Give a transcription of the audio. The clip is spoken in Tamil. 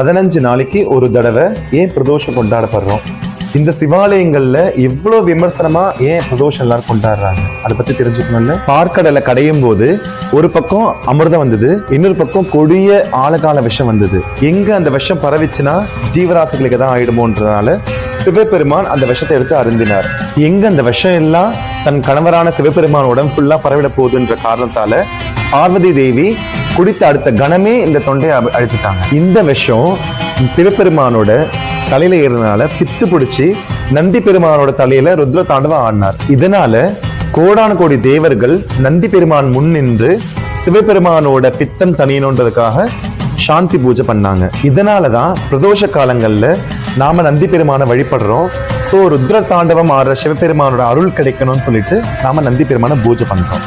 பதினஞ்சு நாளைக்கு ஒரு தடவை ஏன் பிரதோஷம் கொண்டாடப்படுறோம்? இந்த சிவாலயங்கள்ல எவ்வளவு விமர்சனமா ஏன் பிரதோஷம் எல்லாரும் கொண்டாடுறாங்க? அதை பத்தி தெரிஞ்சுக்கணும்ல? பார்க்கடலை கடையும் போது ஒரு பக்கம் அமிர்தம் வந்தது இன்னொரு பக்கம் கொடிய ஆழகால விஷம் வந்தது. எங்க அந்த விஷம் பரவிச்சுன்னா ஜீவராசிகளுக்கு தான் ஆயிடுமோன்றதுனால சிவபெருமான் அந்த விஷத்தை எடுத்து அருந்தினார். எங்க அந்த விஷம் எல்லாம் தன் கணவரான சிவபெருமான் உடம்பு ஃபுல்லா பரவிட போகுதுன்ற காரணத்தால பார்வதி தேவி குடித்த அடுத்த கணமே இந்த தொண்டையை அழிச்சிட்டாங்க. இந்த விஷம் சிவபெருமானோட தலையில ஏறினால பித்து பிடிச்சி நந்தி பெருமானோட தலையில ருத்ர தாண்டவம் ஆடினார். இதனால கோடான கோடி தேவர்கள் நந்தி பெருமான் முன் நின்று சிவபெருமானோட பித்தம் தனியணுன்றதுக்காக சாந்தி பூஜை பண்ணாங்க. இதனாலதான் பிரதோஷ காலங்கள்ல நாம நந்தி பெருமானை வழிபடுறோம். ஸோ ருத்ர தாண்டவம் ஆடுற சிவபெருமானோட அருள் கிடைக்கணும்னு சொல்லிட்டு நாம நந்தி பெருமானை பூஜை பண்றோம்.